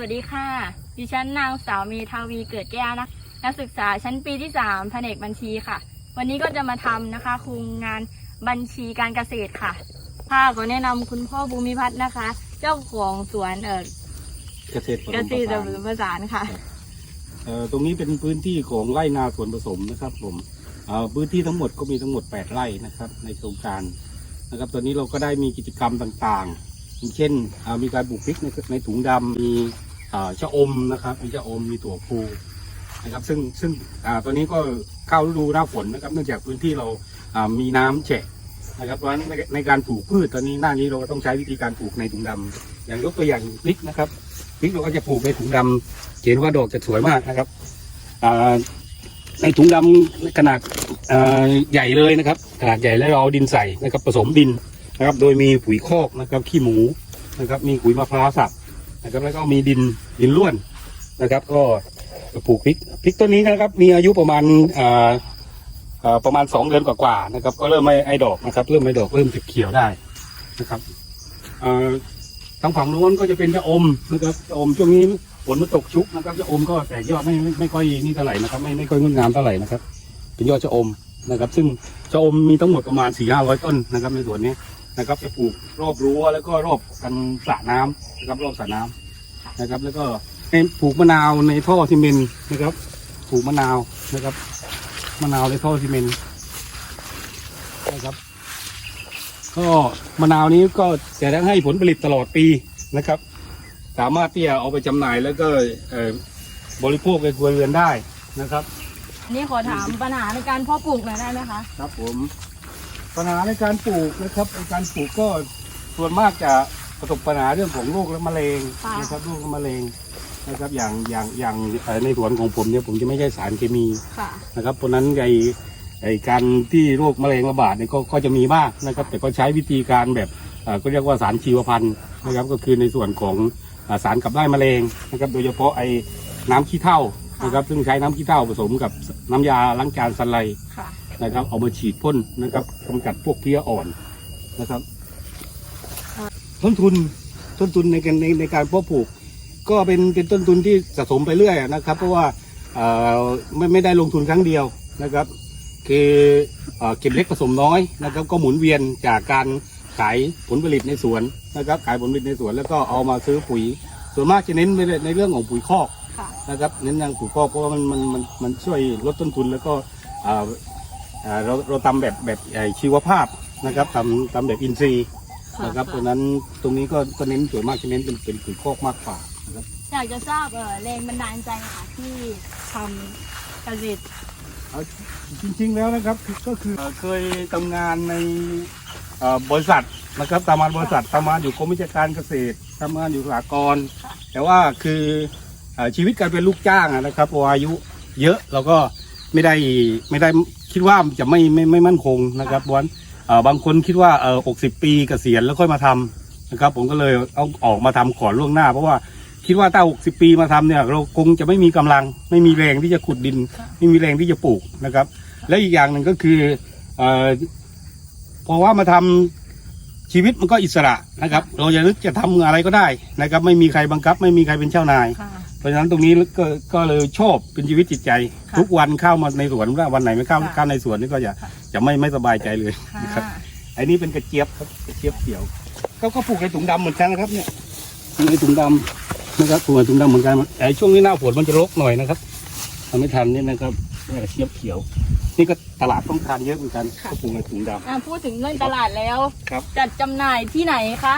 วัสดีค่ะ ดิฉันนางสาวเมทาวีเกิดแก้วนะนักศึกษาชั้นปีที่3แผนกบัญชีค่ะ วันนี้ก็จะมาทำนะคะโครงงานบัญชีการเกษตรค่ะภาพขอแนะนำคุณพ่อภูมิพัฒน์นะคะ เจ้าของสวนเอ่อเกษตรผสมเกษตรผสานผสานค่ะเอ่อตรงนี้เป็นพื้นที่ของไร่นาสวนผสมนะครับ ผมเอ่อพื้นที่ทั้งหมดก็มีทั้งหมด 8 ไร่นะครับ ในโครงการนะครับ ตอนนี้เราก็ได้มีกิจกรรมต่างๆอย่างเช่นเอ่อมีการปลูกพริกในในถุงดำมีเอ่อ ชะอมนะครับ มีชะอมมีถั่วพูนะครับ ซึ่งซึ่งอ่าตอนนี้ก็เข้าฤดูหน้าฝนนะครับ เนื่องจากพื้นที่เราอ่ามีน้ำแฉะนะครับเพราะฉะนั้นในการปลูกพืชตอนนี้หน้านี้เราก็ต้องใช้วิธีการปลูกในถุงดำอย่างยกตัวอย่างพริกนะครับพริกเราก็จะปลูกในถุงดำเห็นว่าดอกจะสวยมากนะครับอ่าในถุงดำขนาดอ่าใหญ่เลยนะครับ ขนาดใหญ่แล้วเราเอาดินใส่นะครับผสมดินนะครับ โดยมีปุ๋ยคอกนะครับขี้หมูนะครับ มีปุ๋ยมะพร้าวสับ นะครับแล้วก็มีดินดินร่วนนะครับ ก็ปลูกพริกพริกต้นนี้นะครับ มีอายุประมาณอ่าประมาณสองเดือนกว่าๆนะครับ ก็เริ่มไม่ไอดอกนะครับ เริ่มไอดอกเริ่มเขียวได้นะครับอ่าทางฝั่งโน้นก็จะเป็นชะอมนะครับชะอมช่วงนี้ฝนมันตกชุกนะครับชะอมก็แตกยอดไม่ไม่ไม่ค่อยนี่เท่าไหร่นะครับ ไม่ไม่ค่อยงดงามเท่าไหร่นะครับ เป็นยอดชะอมนะครับ ซึ่งชะอมมีทั้งหมดประมาณสี่ห้าร้อยต้นนะครับ ในสวนนี้ นะครับจะปลูกรอบรั้วแล้วก็รอบกันสระน้ำนะครับรอบสระน้ำนะครับ แล้วก็ให้ปลูกมะนาวในท่อซีเมนต์นะครับปลูกมะนาวนะครับมะนาวในท่อซีเมนต์นะครับ ก็มะนาวนี้ก็จะได้ให้ผลผลิตตลอดปีนะครับ สามารถที่จะเอาไปจำหน่ายแล้วก็เอ่อบริโภคในครัวเรือนได้นะครับ อันนี้ขอถามปัญหาในการเพาะปลูกหน่อยได้ไหมคะ ครับผม ปัญหาในการปลูกนะครับในการปลูกก็ส่วนมากจะประสบปัญหาเรื่องของโรคและมะเร็งนะครับโรคและมะเร็งนะครับอย่างอย่างอย่างเอ่อในสวนของผมเนี่ยผมจะไม่ใช่สารเคมีค่ะ นะครับเพราะฉะนั้นไอไอการที่โรคมะเร็งระบาดเนี่ยก็ก็จะมีบ้างนะครับ แต่ก็ใช้วิธีการแบบเอ่อก็เรียกว่าสารชีวพันธุ์นะครับก็คือในส่วนของอ่าสารกับไล่มะเร็งนะครับโดยเฉพาะไอน้ำขี้เถ้านะครับซึ่งใช้น้ำขี้เถ้าผสมกับน้ำยาล้างจานสันไล ค่ะ นะครับ เอามาฉีดพ่นนะครับกำจัดพวกเพี้ยอ่อนนะครับ ต้นทุนต้นทุนในการในในการเพาะปลูก ก็เป็นเป็นต้นทุนที่สะสมไปเรื่อยนะครับ เพราะว่าไม่ไม่ได้ลงทุนครั้งเดียวนะครับ คือเอ่อเก็บเล็กผสมน้อยนะครับ ก็หมุนเวียนจากการขายผลผลิตในสวนนะครับ ขายผลผลิตในสวนแล้วก็เอามาซื้อปุ๋ย ส่วนมากจะเน้นในเรื่องของปุ๋ยคอกนะครับเน้นทางปุ๋ยคอกเพราะว่ามันมันมันมันช่วยลดต้นทุนแล้วก็ เอ่อเอ่อเราเราทำแบบแบบเอ่อชีวภาพนะครับทำทำแบบอินทรีย์ค่ะนะครับเพราะฉะนั้นตรงนี้ก็ก็เน้นส่วนมากจะเน้นเป็นเป็นปุ๋ยคอกมากกว่านะครับอยากจะทราบเอ่อแรงบันดาลใจค่ะที่ทำเกษตรเอาจริงๆแล้วนะครับก็คือเอ่อเคยทำงานในเอ่อบริษัทนะครับทำงานบริษัททำงานอยู่กรมวิชาการเกษตรทำงานอยู่สหกรณ์แต่ว่าคือเอ่อชีวิตการเป็นลูกจ้างอะนะครับพออายุเยอะเราก็ไม่ได้ไม่ได้ คิดว่าจะไม่ไม่ไม่มั่นคงนะครับเพราะฉะนั้นเอ่อบางคนคิดว่าเออหกสิบปีเกษียณแล้วค่อยมาทำนะครับ ผมก็เลยเอาออกมาทำก่อนล่วงหน้า เพราะว่าคิดว่าถ้าหกสิบปีมาทำเนี่ย เราคงจะไม่มีกำลัง ไม่มีแรงที่จะขุดดิน ไม่มีแรงที่จะปลูกนะครับ และอีกอย่างหนึ่งก็คือเอ่อเพราะว่ามาทำชีวิตมันก็อิสระนะครับ เราจะนึกจะทำอะไรก็ได้นะครับ ไม่มีใครบังคับ ไม่มีใครเป็นเจ้านายค่ะ เพราะฉะนั้นตรงนี้ก็ก็เลยชอบเป็นชีวิตจิตใจ ค่ะทุกวันเข้ามาในสวนถ้าวันไหนไม่เข้าค่ะเข้าในสวนนี่ก็จะค่ะ จะไม่ไม่สบายใจเลยนะครับค่ะไอ้นี่เป็นกระเจี๊ยบครับกระเจี๊ยบเขียวก็ก็ปลูกในถุงดำเหมือนกันนะครับเนี่ยในถุงดำนะครับปลูกในถุงดำเหมือนกันไอ้ช่วงนี้หน้าฝนมันจะรกหน่อยนะครับทำไม่ทันนี่นะครับเนี่ยกระเจี๊ยบเขียว นี่ก็ตลาดต้องการเยอะเหมือนกันก็ปลูกในถุงดำ อะพูดถึงเรื่องตลาดแล้ว ครับ จัดจำหน่ายที่ไหนคะ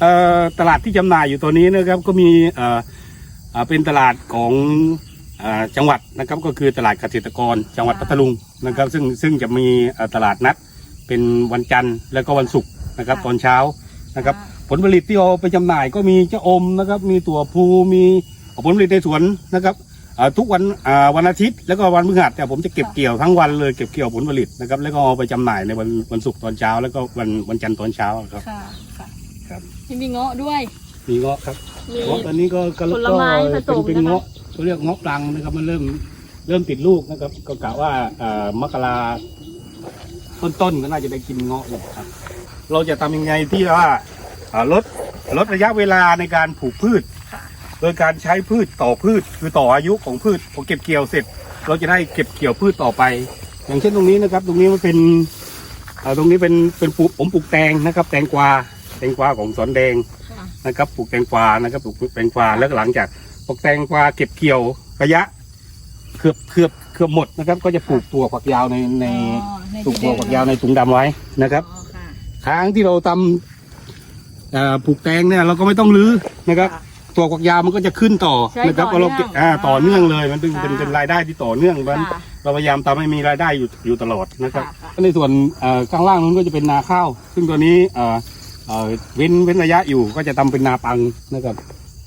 เอ่อตลาดที่จำหน่ายอยู่ตัวนี้นะครับก็มีเอ่ออ่า เป็นตลาดของอ่าจังหวัดนะครับก็คือตลาดเกษตรกร จังหวัดพัทลุงนะครับ ซึ่งซึ่งจะมีเอ่อตลาดนัดเป็นวันจันทร์แล้วก็วันศุกร์นะครับตอนเช้านะครับ ผลผลิตที่เอาไปจำหน่ายก็มีเจ้าอมนะครับ มีตัวภูมีผลผลิตในสวนนะครับอ่าทุกวันอ่าวันอาทิตย์แล้วก็วันพฤหัสแต่ยผมจะเก็บเกี่ยวทั้งวันเลยเก็บเกี่ยวผลผลิตนะครับ แล้วก็เอาไปจำหน่ายในวันวันศุกร์ตอนเช้า แล้วก็วันวันจันทร์ตอนเช้าครับค่ะค่ะครับที่มีเงาะด้วย มีเงาะครับมี เงาะตอนนี้ก็ก็ผลไม้ผสเป็นมเป็นนะคะ เงาะเขาเรียกเงาะปลังนะครับมันเริ่มเริ่มติดลูกนะครับ ก็กะว่าอ่ามกราต้นๆก็น่าจะได้กินเงาะเลยครับ เราจะทำยังไงที่ว่าอ่าลดลดระยะเวลาในการปลูกพืชค่ะโดยการใช้พืชต่อพืช คือต่ออายุของพืชพอเก็บเกี่ยวเสร็จ เราจะได้เก็บเกี่ยวพืชต่อไป อย่างเช่นตรงนี้นะครับ ตรงนี้มันเป็นเอ่อตรงนี้เป็นเป็นปลูกผมปลูกแตงนะครับ แตงกวาแตงกวาของสวนแดงค่ะ นะครับปลูกแตงกวานะครับปลูกแตงกวาแล้วก็หลังจากปลูกแตงกวาเก็บเกี่ยวระยะเกือบเกือบเกือบหมดนะครับ ก็จะปลูกตัวฝักยาวในในอ๋อในปลูกตัวฝักยาวในถุงดำไว้นะครับ อ๋อค่ะครั้งที่เราทำเอ่อปลูกแตงเนี่ยเราก็ไม่ต้องรื้อนะครับ ค่ะ ตัวฝักยาวมันก็จะขึ้นต่อใช้นะครับต่อเราเนื่องอ่าอ่าต่อเนื่องเลยมันเป็นเป็นค่ะเป็นรายได้ที่ต่อเนื่องมันค่ะเราพยายามทำให้มีรายได้อยู่อยู่ตลอดนะครับค่ะค่ะ ในส่วนเอ่อข้างล่างนั้นก็จะเป็นนาข้าว ซึ่งตัวนี้เอ่อ เอ่อเว้นเว้นระยะอยู่ก็จะทำเป็นนาปังนะครับ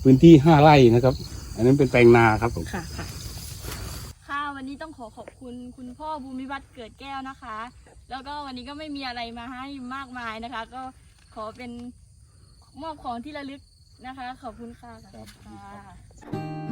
พื้นที่ห้าไร่นะครับ อันนั้นเป็นแปลงนาครับผมค่ะค่ะค่ะวันนี้ต้องขอขอบคุณคุณพ่อภูมิวัฒน์เกิดแก้วนะคะ แล้วก็วันนี้ก็ไม่มีอะไรมาให้มากมายนะคะ ก็ขอเป็นมอบของที่ระลึกนะคะ ขอบคุณค่ะครับค่ะ